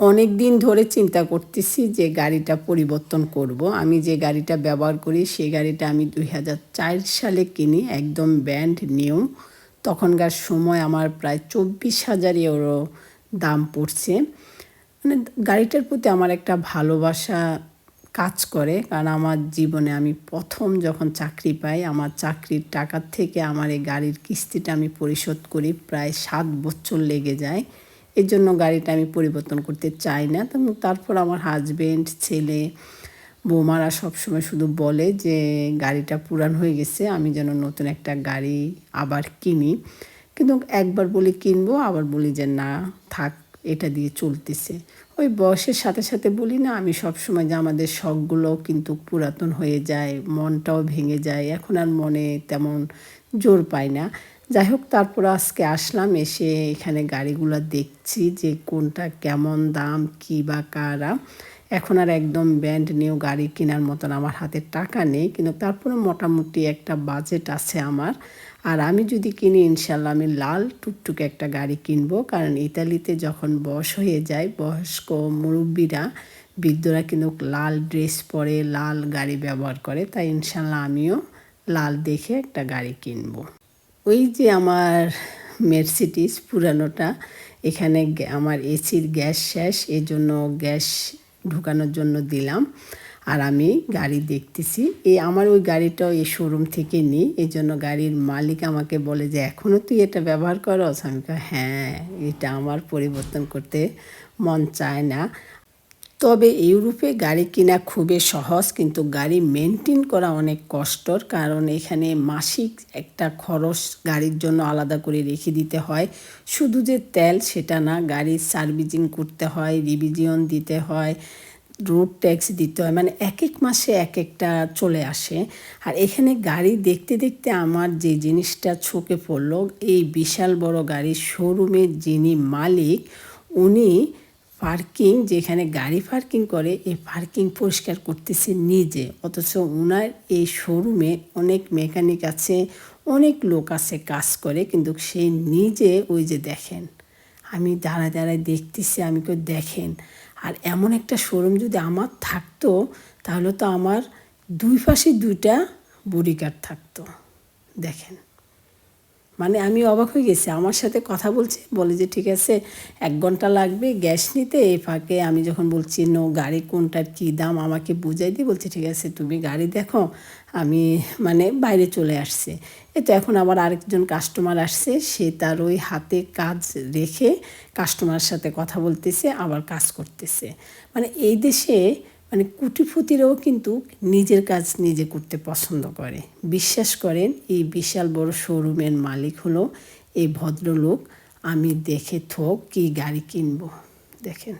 অনেক দিন ধরে চিন্তা করতেছি যে গাড়িটা পরিবর্তন করব। আমি যে গাড়িটা ব্যবহার করি সেই গাড়িটা আমি দুই হাজার চার সালে কিনি, একদম ব্যান্ড নিউ। তখনকার সময় আমার প্রায় চব্বিশ হাজার ইউরো দাম পড়ছে। মানে গাড়িটার প্রতি আমার একটা ভালোবাসা কাজ করে, কারণ আমার জীবনে আমি প্রথম যখন চাকরি পাই, আমার চাকরির টাকার থেকে আমার এই গাড়ির কিস্তিটা আমি পরিশোধ করি, প্রায় সাত বছর লেগে যায়। এর জন্য গাড়িটা আমি পরিবর্তন করতে চাই না। তারপর আমার হাজবেন্ড ছেলে, বৌমারা সবসময় শুধু বলে যে, গাড়িটা পুরান হয়ে গেছে, আমি যেন নতুন একটা গাড়ি আবার কিনি। কিন্তু একবার বলি কিনবো, আবার বলি যে, না, থাক, এটা দিয়ে চলতেছে। ওই বয়সের সাথে সাথে বলি না, আমি সবসময় যে আমাদের শখগুলো কিন্তু পুরাতন হয়ে যায়, মনটাও ভেঙে যায়। এখন আর মনে তেমন জোর পায় না। যাই হোক তারপর আজকে আসলাম, এসে এখানে গাড়িগুলো দেখছি যে কোনটা কেমন দাম, কী বা কারা। এখন আর একদম ব্যান্ড নিউ গাড়ি কেনার মতন আমার হাতে টাকা নেই, কিন্তু তারপরে মোটামুটি একটা বাজেট আছে আমার। আর আমি যদি কিনি, ইনশাল্লাহ আমি লাল টুকটুকে একটা গাড়ি কিনবো, কারণ ইতালিতে যখন বয়স হয়ে যায়, বয়স্ক মুরব্বীরা, বৃদ্ধরা কিন্তু লাল ড্রেস পরে লাল গাড়ি ব্যবহার করে, তাই ইনশাল্লাহ আমিও লাল দেখে একটা গাড়ি কিনবো। ওই যে আমার মেরসিডিস পুরানোটা, এখানে আমার এসির গ্যাস শেষ এই জন্য গ্যাস ঢুকানোর জন্য দিলাম। আর আমি গাড়ি দেখতেছি। এই আমার ওই গাড়িটাও এই শোরুম থেকে নিই এই জন্য গাড়ির মালিক আমাকে বলে যে এখনও তুই এটা ব্যবহার করস? আমি হ্যাঁ এটা আমার পরিবর্তন করতে মন চায় না। তবে ইউরোপে গাড়ি কেনা খুবই সহজ, কিন্তু গাড়ি মেনটেন করা অনেক কষ্টর কারণ এখানে মাসিক একটা খরচ গাড়ির জন্য আলাদা করে রেখে দিতে হয়। শুধু যে তেল সেটা না গাড়ির সার্ভিসিং করতে হয় রিভিজিয়ন দিতে হয় রোড ট্যাক্স দিতে হয় মানে এক এক মাসে এক একটা চলে আসে। আর এখানে গাড়ি দেখতে দেখতে আমার যে জিনিসটা চোখে পড়ল, এই বিশাল বড় গাড়ির শোরুমের যিনি মালিক, উনি পার্কিং, যেখানে গাড়ি পার্কিং করে, এই পার্কিং পরিষ্কার করতেছে নিজে। অথচ ওনার এই শোরুমে অনেক মেকানিক আছে, অনেক লোক আছে কাজ করে, কিন্তু সে নিজে ওই যে দেখেন। আমি দাঁড়ায় দাঁড়ায় দেখতেছি, আমি কেউ দেখেন। আর এমন একটা শোরুম যদি আমার থাকতো, তাহলে তো আমার দুই পাশে দুইটা বডি গার্ড থাকতো। দেখেন। মানে আমি অবাক হয়ে গেছি। আমার সাথে কথা বলছে, বলে যে, ঠিক আছে, এক ঘণ্টা লাগবে গ্যাস নিতে। এই ফাঁকে আমি যখন বলছি, নো, গাড়ি কোনটার কী দাম আমাকে বুঝাই দিই বলছে, ঠিক আছে, তুমি গাড়ি দেখো, আমি মানে বাইরে চলে আসছে। এ তো এখন আবার আরেকজন কাস্টমার আসছে, সে তার ওই হাতে কাজ রেখে কাস্টমার সাথে কথা বলতেছে, আবার কাজ করতেছে। মানে এই দেশে মানে কুটিফুতিরাও কিন্তু নিজের কাজ নিজে করতে পছন্দ করে। বিশ্বাস করেন, এই বিশাল বড় শোরুমের মালিক হলো এই ভদ্রলোক। আমি দেখে থোক কি গাড়ি কিনবো। দেখেন।